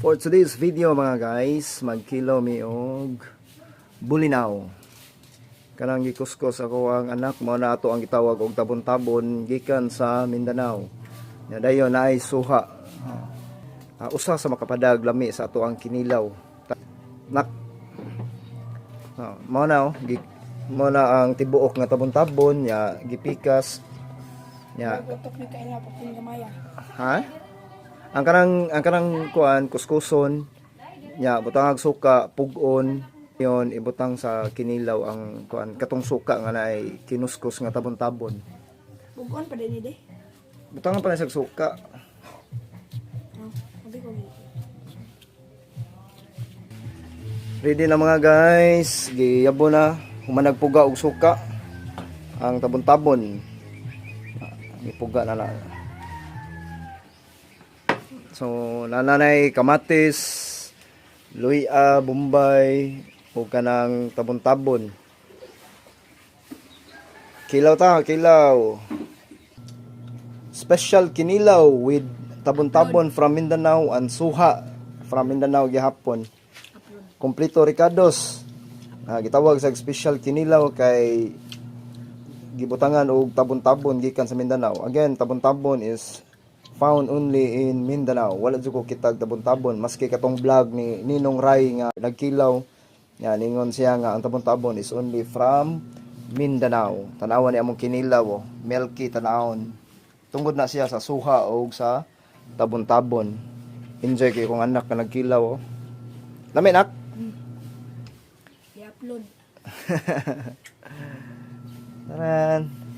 For today's video mga guys, magkilo mi og bulinaw. Kanang gikuskus ako ang anak mo na ato ang gitawag og tabon-tabon gikan sa Mindanao. Ya dayon na ay suha. Ah, usa sa makapadag lami sa ato ang kinilaw. Nak Ah, mao na oh, gi mao na ang tibuok nga tabon-tabon ya gipikas ya. Ha? Ang kanang ang kanang kuan kuskuson nya butang ag suka pugon yon ibutang sa kinilaw ang kuan katong suka nga naay kinuskus nga tabon-tabon. Bugon pa din ide. Butang pa sa suka. Gito. Ready na mga guys. Giyabo na humanag puga og suka ang tabon-tabon. Ah, Ipuga na lang. So, nananay kamatis, luya, bombay, o kanang tabon-tabon. Kilaw ta, kilaw. Special kinilaw with tabon-tabon from Mindanao and suha from Mindanao gihapon. Kompleto Ricardos. Ah, gitawag sa special kinilaw kay gibutangan og tabon-tabon gikan sa Mindanao. Again, tabon-tabon is found only in Mindanao. Wala jud ko kitag tabon-tabon maski katong vlog ni Ninong Rai nga nagkilaw. Yan ningon siya nga ang tabon-tabon is only from Mindanao. Tanawan ni among kinilaw, oh. milky tanawon. Tungod na siya sa suha o sa tabon-tabon. Enjoy kay kong anak na nagkilaw. Oh. Lami nak. I-upload. Taran.